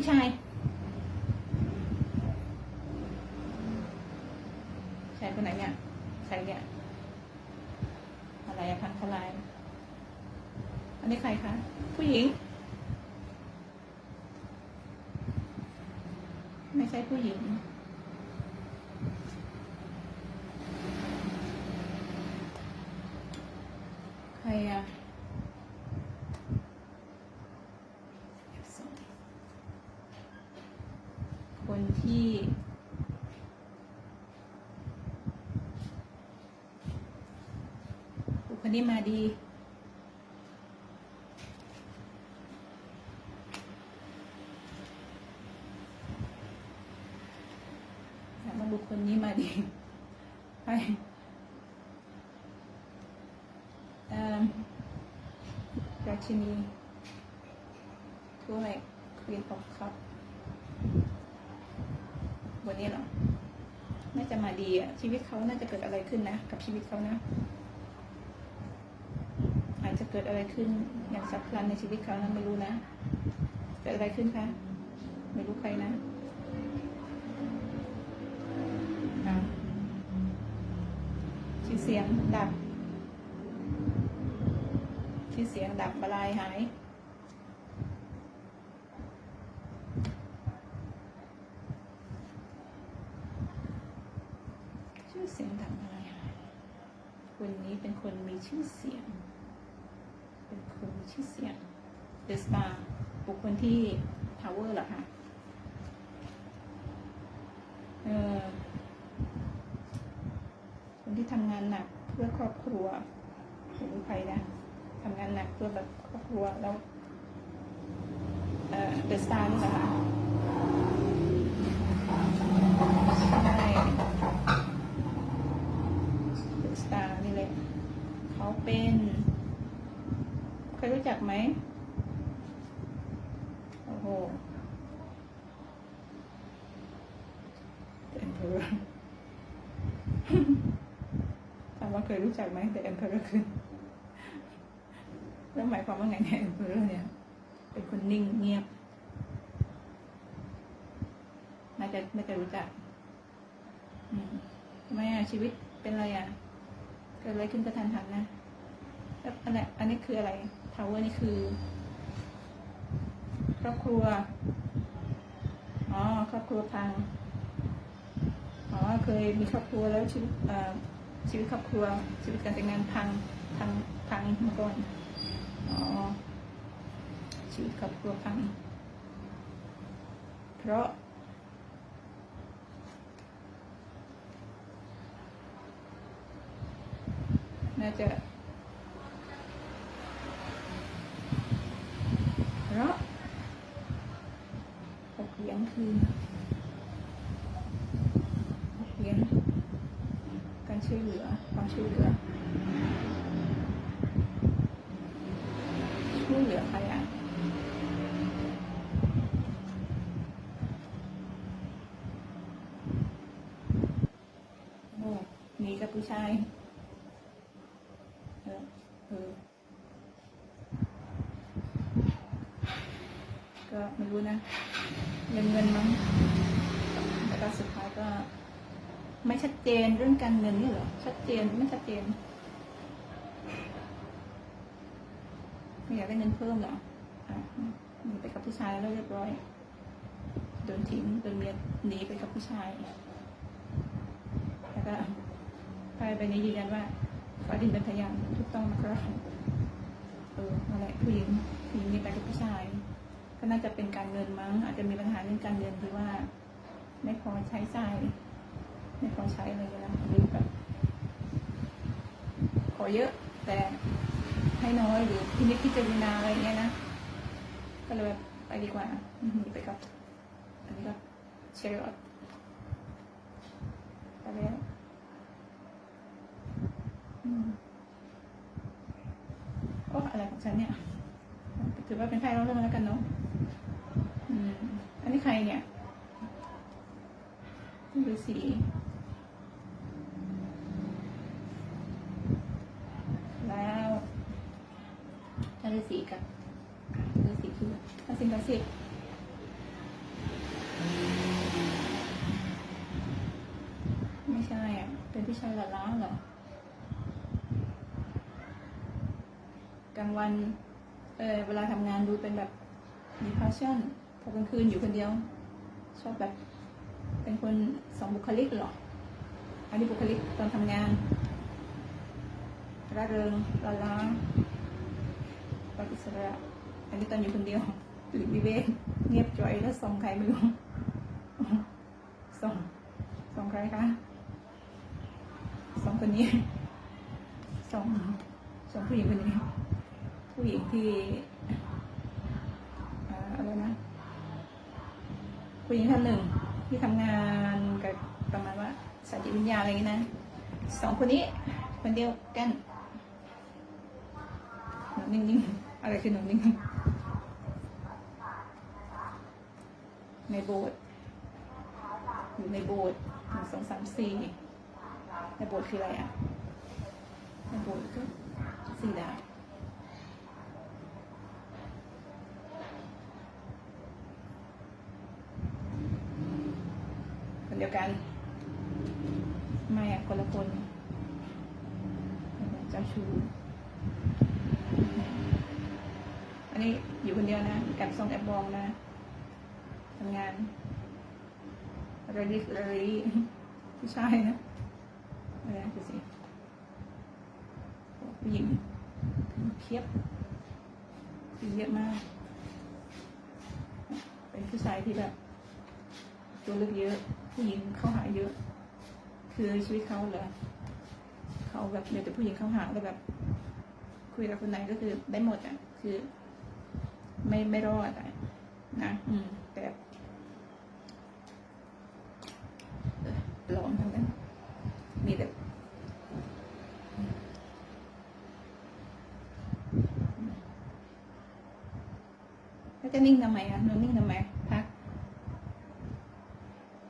ผู้ชาย ชายคนไหนเนี่ยใครเนี่ยอะไรอะพันทลาย อันนี้ใครคะ ผู้หญิง ไม่ใช่ผู้หญิง ใครอะคนที่ คนนี้มาดีถามาบุคคลนี้มาดีไปอ่อราชินีถ้วยควีนออฟคัพวันนี้เหรอ น่าจะมาดีอะ ชีวิตเขาน่าจะเกิดอะไรขึ้นนะ กับชีวิตเขานะ กิดอะไรขึ้นอย่างสับพลันในชีวิตเขานะไม่รู้นะเกิดอะไรขึ้นคะไม่รู้ใครนะชื่อเสียงดับชื่อเสียงดับบลายหายชื่อเสียงดับบลายหายคนนี้เป็นคนมีชื่อเสียง ชื่อเสียงเดสตาบุคคลที่ทาวเวอร์เหรอคะเออคนที่ทำงานหนักเพื่อครอบครัวหรือใครนะทำงานหนักเพื่อแบบครอบครัวแล้วเอ่อเดอะสตาร์นี่แหละค่ะใช่เดอะสตาร์นี่เลยเขาเป็น จักไหม โอ้โห The Emperor ถามว่าเคยรู้จักไหมแต่ Emperor คือแล้วหมายความว่าไงเนี่ย Emperor เนี่ย เป็นคนนิ่งเงียบน่าจะน่จะรู้จักอืมทำไมอะชีวิตเป็นอะไรอะ เกิดอะไรขึ้นกระทันหันนะ อันนี้อันนี้คืออะไรทาวเวอร์นี่คือ ครอบครัว อ๋อ ครอบครัวพัง อ๋อ เคยมีครอบครัวแล้วชีวิตชีวิตครอบครัว ชีวิตการแต่งงานพัง พัง พังมาก่อน อ๋อ ชีวิตครอบครัวพัง เพราะน่าจะ เพราะหกเหรียญ คือเหรียญการช่วยเหลือความช่วยเหลือ ช่วยเหลือใครอะโอ้หนีกับผู้ชายเออเออก็ไม่รู้นะ เงินเงินมั้งแต่ก็สุดท้ายก็ ไม่ชัดเจนเรื่องการเงินนี่เหรอชัดเจนไม่ชัดเจนไม่อยากได้เงินเพิ่มเหรออะหนีไปกับผู้ชายแล้วเรียบร้อยโดนทิ้งโดนเมียหนีไปกับผู้ชายแล้วก็ไปไปนี้ยืนยันว่าฟ้าดินเป็นพยานถูกต้องนะครับเออนั่นและผู้หญิงผู้หญิงมีไปกับผู้ชาย ก็น่าจะเป็นการเงินมั้ง อาจจะมีปัญหาเรื่องการเงินหรือว่า ไม่พอใช้จ่าย ไม่พอใช้อะไรอย่างเงี้ยนะรือแบบขอเยอะแต่ให้น้อยหรือพินิจพิจารณาอะไรอย่างเงี้ยนะ ก็เลยแบบไปดีกว่าอืมไปกับอันนี้ก็เชลล์ไปแล้วอืมโอ้อะไรของฉันเนี่ยถือว่าเป็นไพ่เล่าเรื่องแล้วกันเนาะอันนี้ใครเนี่ย ดูสีแล้วทะเลสีกับทะสีคือทะสินทะสิไม่ใช่อะ เป็นพี่ชายละล้าเหรอกลางวันเออเวลาทำงานดูเป็นแบบมีพาชั่นพอกลางคืนอยู่คนเดียว ชอบแบบ เป็นคนสองบุคลิกหรออันนี้บุคลิกตอนทำงานร่าเริงหล่อล้าปฏิสระอันนี้ตอนอยู่คนเดียวปลีกวิเวกเงียบจ่อยแล้วส่องใครไม่รู้ส่องส่องใครคะส่องคนนี้ส่องส่องผู้หญิงคนนี้ ผู้หญิงที่อะไรนะผู้หญิงท่านหนึ่ง ที่ทำงานกับประมาณว่าสายจิตวิญญาอะไรอย่างนี้นะสองคนนี้คนเดียวกันหนูนิ่งๆอะไรคือหนูนิ่งในโบสถ์อยู่ในโบสถ์หนึ่งสองสามสี่ในโบสถ์คืออะไรอะในโบสถ์คือสี่ดาว คนเดี ยวกัน ไม่อะคนละคนเจ้าชู้อันนี้อยู่คนเดียวนะแอบซองแอบมองนะทำงานอะไรดิอะไรผู้ชายนะอะไรนะดูสิผู้หญิงเพียบเยอะมาก เป็นผู้ชายที่แบบตัวเลือกเยอะ ผู้หญิงเข้าหาเยอะ คือชีวิตเขาเหรอเขาแบบเดี๋ยวแต่ผู้หญิงเข้าหาแล้วแบบ คุยกับคนไหนก็คือได้หมดอะ คือ ไม่ไม่รอดอะนะอืมแต่เออลองทำกันมีแต่แล้วจะนิ่งทำไมอะนอนนิ่งทำไมพัก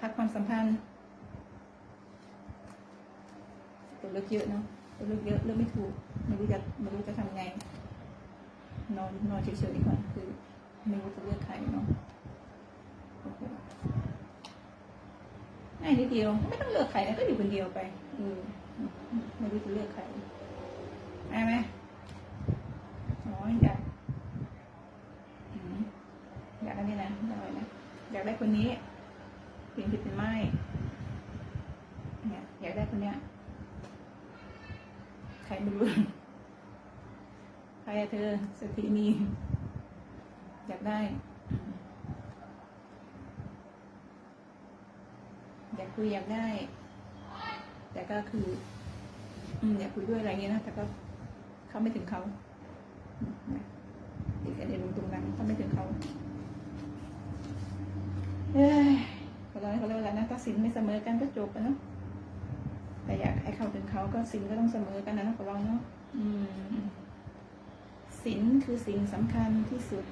พักความ สัมพันธ์ ตัวเลือกเยอะเนาะตัวเลือกเยอะเลือกไม่ถูกไม่รู้จะไม่รู้จะทำไง นอนนอนเฉยๆดีกว่าคือไม่รู้จะเลือกใครเนาะโอเคง่ายนิดเดียว ไม่ต้องเลือกใครนะก็อยู่คนเดียวไปเออไม่รู้จะเลือกใครได้ไหมอ๋ออยากอืมอยากอันนี้นะอยากอะไรนะอยากได้คนนี้ เปลี่ยนผิดเป็นไม่เนี่ยอยากได้คนเนี้ย ใครไม่รู้ ใครอะเธอสถินี อยาก ได้ อยากคุยอยากได้ แต่ก็คือ อืมอยากคุยด้วยอะไรเงี้ยนะแต่ก็เข้าไม่ถึงเขาอืมนะติดกันเองตรงนั้นเข้าไม่ถึงเขาเอ้ยเขาเรียกเขาเรียกว่าอะไรนะถ้าสินไม่เสมอกันก็จบนะแต่อยากให้เข้าถึงเขาก็สินก็ต้องเสมอกันนะของเราเนาะอืมสินคือสิ่งสำคัญที่สุด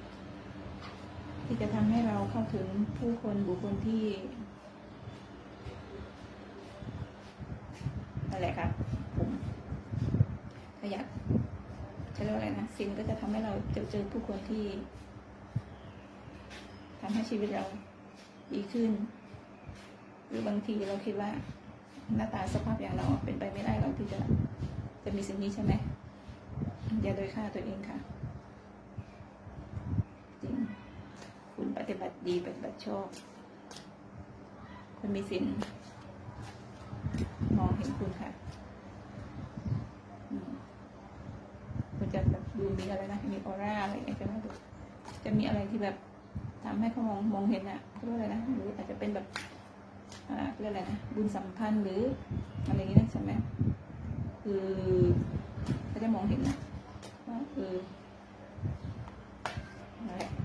ที่จะทำให้เราเข้าถึงผู้คนบุคคลที่นั่นแหละครับผมถ้ายากจะเรียกอะไรนะสินก็จะทำให้เราเจอเจอผู้คนที่ทำให้ชีวิตเราดีขึ้น หรือบางทีเราคิดว่าหน้าตาสภาพอย่างเราเป็นไปไม่ได้เราที่จะจะมีสิ่งนี้ใช่ไหมอย่าโดยค่าตัวเองค่ะ จริง คุณป ฏิบัติดีปฏิบัติชอบคุณมีสินมองเห็นคุณค่ะคุณจะแบบดูมีอะไรนะมีออร่าอะไรอย่างเงี้ยใช่ไหมจะมีอะไรที่แบบทำให้เขามองมองเห็นอะเรียกอะไรนะหรืออาจจะเป็นแบบอ่าเรียกอะไรนะบุญสัมพันธ์หรืออะไรอย่างนี้นะใช่ไหมคือเขาจะมองเห็นนะว่าเออนั่นแหละถ้า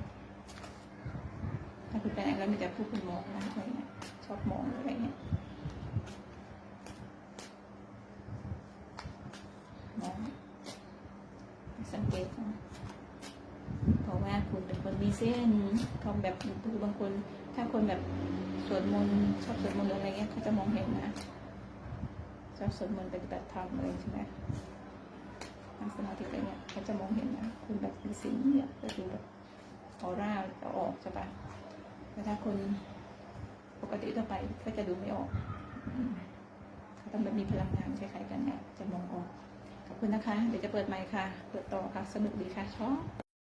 คุณไปไหนแล้วมีแต่ผู้คุณมองนะอะไรเงี้ยชอบมองอะไรเงี้ยมองสังเกตนะเพราะว่าคุณเป็นคนมีเส้นเขาแบบคือบางคน ถ้าคนแบบสวดมนต์ชอบสวดมนต์อะไรเงี้ยเขาจะมองเห็นนะชอบสวดมนต์ปฏิบัติธรรมอะไรใช่ไหมนั่งสมาธิอะไรเงี้ยเขาจะมองเห็นนะคุณแบบมีสิ่งเนี่ยก็คือแบบออร่าจะออกใช่ปะ แต่ถ้าคนปกติทั่วไปก็จะดูไม่ออกเขาต้องแบบมีพลังงานคล้ายๆกันเนี่ยจะมองออก ขอบคุณนะคะ เดี๋ยวจะเปิดไมค์ค่ะ เปิดต่อค่ะ สนุกดีค่ะชอบ